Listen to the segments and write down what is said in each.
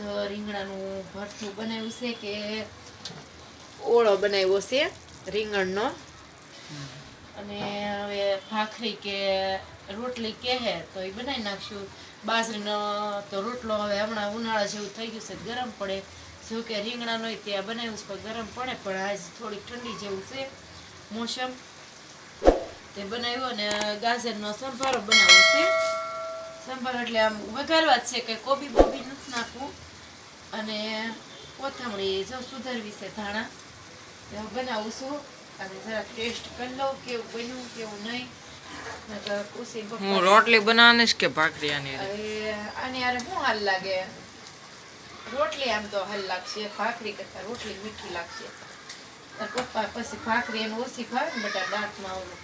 રીંગણાનું ભરથું બનાવ્યું છે કે ઓળો બનાવ્યો છે રીંગણનો. અને હવે ભાખરી કે રોટલી કે હે તો એ બનાવી નાખશું. બાજરીનો તો રોટલો હવે હમણાં ઉનાળા જેવું થઈ ગયું છે ગરમ પડે. જો કે રીંગણાનો ત્યાં બનાવ્યું છે ગરમ પડે પણ આજ થોડીક ઠંડી જેવું છે મોસમ. તે બનાવ્યો અને ગાજરનો સંભારો બનાવ્યો છે. સંભારો એટલે આમ વઘારવા જ છે કે કોબી બોબી નાખવું અને કોથમણી જો સુધારવી છે ધાણા બનાવું છું અને જરા ટેસ્ટ કરી લઉં કેવું બન્યું કેવું નહીં. હું રોટલી બનાવવાની કે ભાખરી આની યાર શું હાલ લાગે? રોટલી આમ તો હાલ લાગશે ભાખરી કરતા રોટલી મીઠી લાગશે. પપ્પા પછી ભાખરી એને ઓછી ને બટા દાંતમાં ઓલું.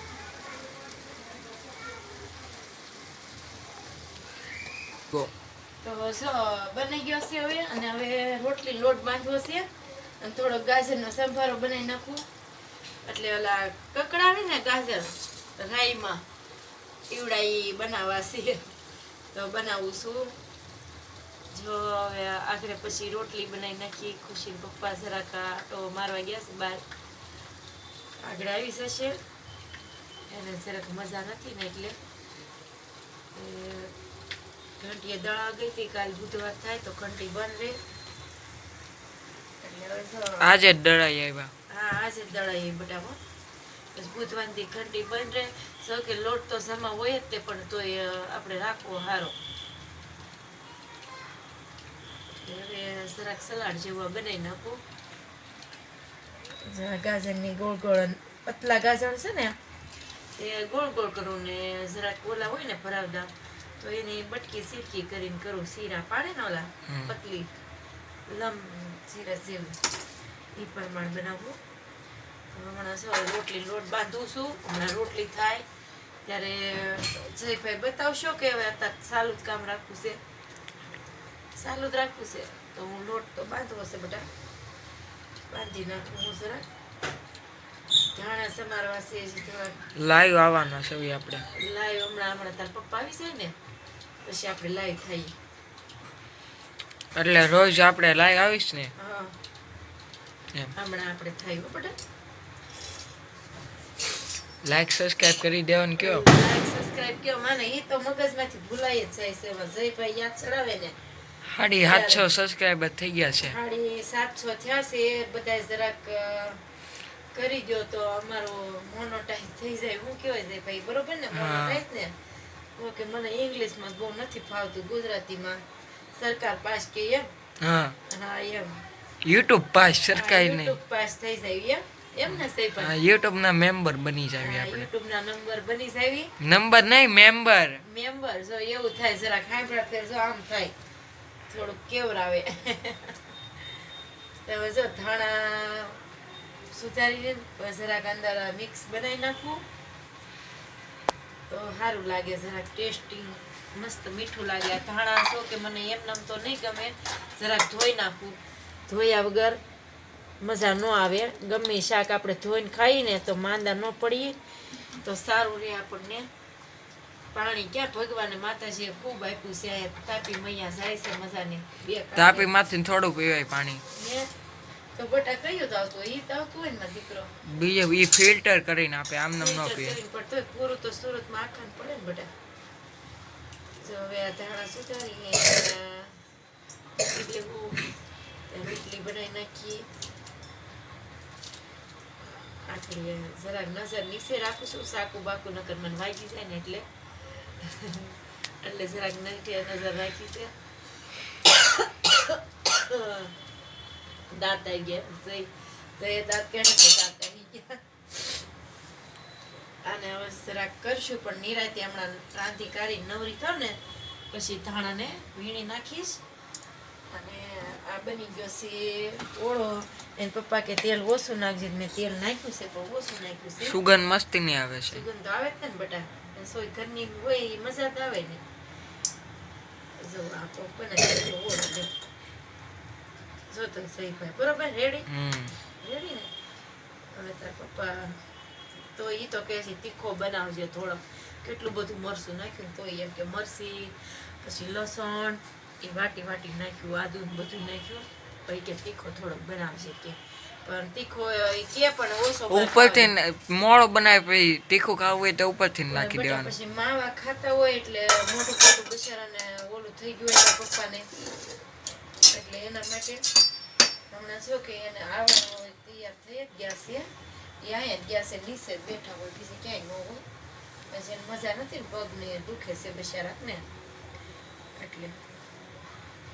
ગો. તો જો બની ગયો છે હવે, અને હવે રોટલી લોટ બાંધવો છે. અને થોડો ગાજરનો સંભારો બનાવી નાખું. એટલે ઓલા કકડા આવે ને ગાજર, રાઈમાં ઈવડાઈ બનાવવા છે. તો બનાવું છું. જો હવે આખરે પછી રોટલી બનાવી નાખી ખુશી પપ્પા જરાક આટો મારવા ગયા છે બહાર આગળ આવી જશે. એને જરાક મજા નથી ને એટલે. ઘંટીએ દળા ગઈ હતી કાલ બુધવાર થાય તો ઘંટી બંધ રહે. આજે દળાઈ આવ્યા. હા આજે જ દળાઈ બટાકો પછી બુધવારથી ઘંટી બંધ રહે. સૌ કે લોટ તો સમા હોય જ તે પણ તોય આપણે રાખવો સારો હવે જરાક સલાડ જેવું બનાવી નાખું. ગાજરની ગોળ ગોળ પતલા ગાજર છે ને એ ગોળ ગોળ કરું ને જરાક ઓલા હોય ને ભરાવદા તો એની બટકી સીટકી કરીને કરું શીરા પાડે ને ઓલા પતલી લંબ શીરા જેવું એ પ્રમાણે બનાવવું. હમણાં સવારે રોટલી લોટ બાંધું છું હમણાં રોટલી થાય. ત્યારે જયભાઈ બતાવશો કે હવે અત્યારે સાલું જ કામ રાખવું છે? સાલું જ રાખવું છે? તો હું લોટ તો બાંધવો છે બધા. બાંધી નાખું હું જરા ધાણા સમારવા છે લાઈવ આવવાના છે આપણે. લાઈવ હમણાં હમણાં તાર પપ્પા આવી જાય ને. પછી આપણે લાઈવ થઈ એટલે રોજ આપણે લાઈવ આવીશ ને? હમણાં આપણે થઈ પડે લાઈક સબસ્ક્રાઇબ કરી દેવાનું કયો. લાઈક સબસ્ક્રાઇબ કયો. માને એ તો મગજમાંથી ભૂલાય જ જાય છે. જયભાઈ યાદ ચડાવે ને. સાડી સાતસો સબસ્ક્રાઇબર થઈ ગયા છે. સાડી સાતસો થયા છે. એ બધા જરાક કરી દો તો અમારો મોનોટાઈઝ થઈ જાય. હું કહેવાય જાય ભાઈ બરોબર ને? મોનોટાઈઝ ને? ઓકે મને ઇંગ્લિશમાં બહુ નથી ફાવતું ગુજરાતીમાં સરકાર પાસ કે એમ. હા. હા એમ. યુટ્યુબ પાસ સરકારી નહીં. યુટ્યુબ પાસ થઈ જાય એમ. એમ ને સહી હા યુટ્યુબ ના મેમ્બર બની જાવી આપણે. યુટ્યુબ ના નંબર બની જાવી. નંબર નહીં મેમ્બર. મેમ્બર જો એવું થાય જરા ખાંભળા ફેર જો આમ થાય. થોડું કેવરાવે. તમે જો ધાણા સુધારીને જરાક અંદર મિક્સ બનાવી નાખવું તો સારું લાગે જરાક ટેસ્ટિંગ મસ્ત મીઠું લાગે. આ ધાણા છો કે મને એમ નામ તો નહીં ગમે જરાક ધોઈ નાખું. ધોયા વગર મજા ન આવે. ગમે શાક આપણે ધોઈને ખાઈએ ને તો માંદા ન પડીએ. તો સારું રહે આપણને. પાણી ક્યાં ભગવાને માતાજીએ ખૂબ આપ્યું છે તાપી મૈયા જાય છે મજાની. બે તાપી માંથી થોડું પીવાય પાણી. તો બટા કયું તો આવતું ઈ તો હોય ને મારો દીકરો. બીજે ઈ ફિલ્ટર કરીને આપે આમ નામ ન પીએ કરીને પૂરું તો સુરતમાં આખાને પડે ને બટા. જો હવે આ ધાણા સુધારીએ એટલે હું રોટલી બનાવી નાખીએ. આટલી જરાક નજર નીચે રાખું છું સાકુ બાકુ નકર મને વાગી જાય ને એટલે. એટલે જરાક નજર રાખી છે. દાંત આવી ગયા. જઈ જઈએ દાંત કેને દાંત આવી ગયા. આને હવે જરાક કરશું પણ નિરાતે હમણાં કાઢી નવરી થાવ ને પછી ધાણાને વીણી નાખીશ. અને આ બની ગયો છે ઓળો. એને પપ્પા કે તેલ ઓછું નાખજે મેં તેલ નાખ્યું છે પણ ઓછું નાખ્યું છે. સુગંધ મસ્તી ની આવે છે. સુગંધ તો આવે જ ને બટા. સોય ઘરની હોય ઈ મજા તો આવે ને. જો આ તો બનાવી ઓળો જો. તો સહી ભાઈ. બરોબર? રેડી રેડી ને? હવે તાર પપ્પા તો ઈ તો કહે છે તીખો બનાવજે થોડો કેટલું બધું મરસું નાખ્યું તો એમ કે મરસી પછી લસણ એ વાટી વાટી નાખ્યું આદુ બધું નાખ્યું. પછી કે તીખો થોડોક બનાવજે કે. પણ તીખો કે પણ ઓછો ઉપરથી મોળો બનાવે પછી તીખું ખાવું હોય તો ઉપરથી નાખી દેવાનું. પછી માવા ખાતા હોય એટલે મોટું મોટું બિચારાને ઓલું થઈ ગયું એના પપ્પાને. એટલે એના માટે હમણાં જો કે એને આવવાનું તૈયાર થઈ જ ગયા છે. એ અહીંયા ગયા છે, નીચે બેઠા હોય, બીજે ક્યાંય ન હોય. પછી એને મજા નથી પગને દુખે છે બિચારાને. એટલે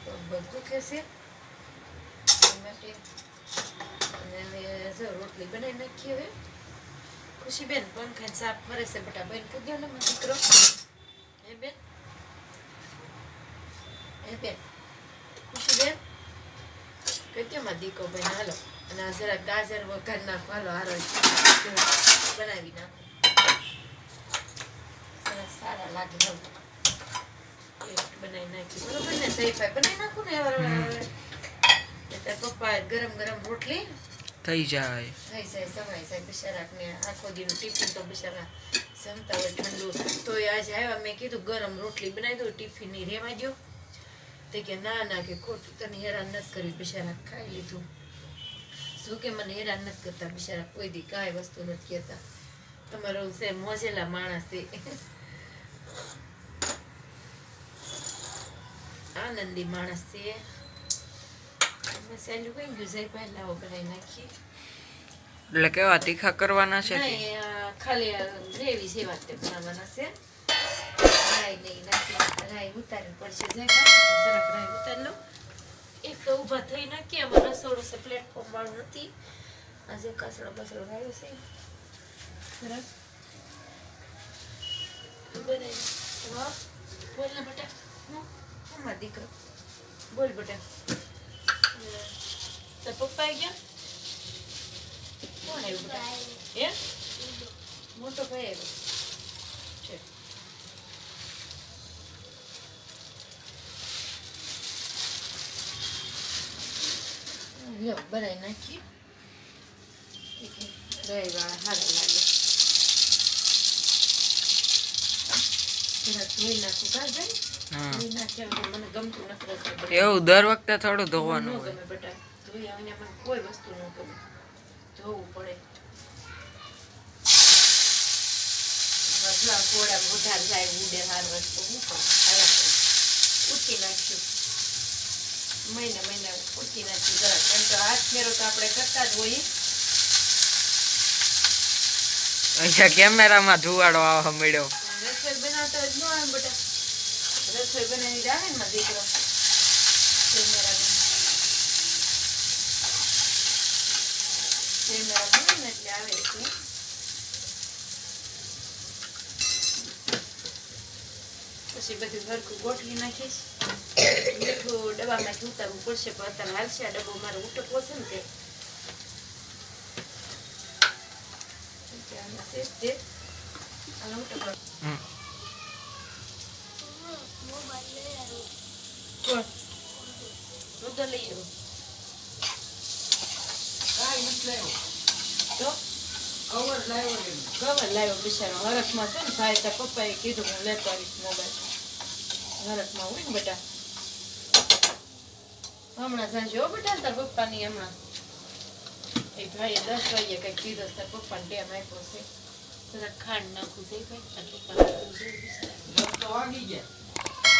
પગ પગ દુખે છે. માટે અને જો રોટલી બનાવી નાખી હવે. ખુશીબેન પંખા સાફ ફરે છે, બટા બેન પૂછ્યો ને દીકરો. હે બેન? હે બેન? કઈ માં દીકો બેન હાલો અને આ જરા ગાજર વઘાર નાખો હાલો હારો બનાવી નાખો સારા લાગે હાલો બનાવી નાખી બરોબર ને સહી પાઈ બનાવી નાખું ને હવે તાર પપ્પા ગરમ ગરમ રોટલી થઈ જાય થઈ જાય સવાય જાય બિચારાને આખો દિન ટિફિન તો બિચારા જમતા હોય ઠંડુ તો આજે આવ્યા મેં કીધું ગરમ રોટલી બનાવી દઉં ટિફિનની રેવા દો તે કે ના ના કે ખોટું તને હેરાન નથી કરી બિચારા ખાઈ લીધું. શું કે મને હેરાન નથી કરતા બિચારા કોઈ દી કાંઈ વસ્તુ નથી કહેતા. તમારો છે મોજેલા માણસ છે આનંદી માણસ છે. મસાલું કઈ ગયું? જાય પહેલા બનાવી નાખી. એટલે કેવા તીખા કરવાના છે ખાલી ગ્રેવી જેવા વાત તે બનાવવાના છે. રાઈ નહીં નાખી રાઈ ઉતારવી પડશે. જાય જરાક રાઈ ઉતારી લઉં એક તો ઊભા થઈ નાખી આમાં રસોડું છે પ્લેટફોર્મ વાળું નથી. આજે કસડો બસડો આવ્યો છે. સરસ. વાહ. બોલ ને બેટા. હું? હું મારો દીકરો? બોલ બેટા. તો પપ્પા ગયા? કોણ આવ્યું બેટા? એ મોટો ભાઈ આવ્યો છે લ્યો બનાવી નાખી રવિવાર સારા લાગે જરા ધોઈ નાખું કા ભાઈ હા ધોઈ નાખ્યા વગર મને ગમતું નથી રસોઈ લાગે એવું દર વખતે થોડું ધોવાનું હોય કોઈ વસ્તુ ન ગમે ધોવું પડે થોડા મોઢા જાય ઉડે હાર વસ્તુ હું પણ ઉઠી નાખ્યું મહિને મહિને ઉઠી નાખી જરાક કેમ તો હાથ ફેરો તો આપણે કરતા જ હોઈએ. અહીંયા કેમેરામાં ધુવાડો આવવા મળ્યો. રસોઈ બનાવતા જ ન આવે બટા રસોઈ બનાવી આવે ને દીકરો. કેમેરા બને ને એટલે આવે છે. પછી બધું ઘરકું ગોઠવી નાખીશ. મીઠું ડબ્બામાંથી ઉતારવું પડશે પણ અત્યારે હાલશે ડબ્બો મારે ઉટકવો છે ને તે જ તો લઈ આવ્યો. તો? કવર લાવ્યો બિચારો હરખમાં છે ને ભાઈ પપ્પાએ કીધું હું લેતો આવીશ મોબાઈલ હરખમાં હોય ને બેટા હમણાં સાંજે બેટા તાર પપ્પાની હમણાં. એ ભાઈએ દસ વાગે કંઈક કીધું તાર પપ્પાને ટેમ આપ્યો છે. જરાક ખાંડ નાખું છે ભાઈ તાર પપ્પાને.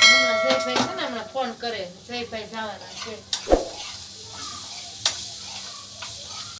હમણાં જયભાઈ છે ને હમણાં ફોન કરે જયભાઈ જવાના છે.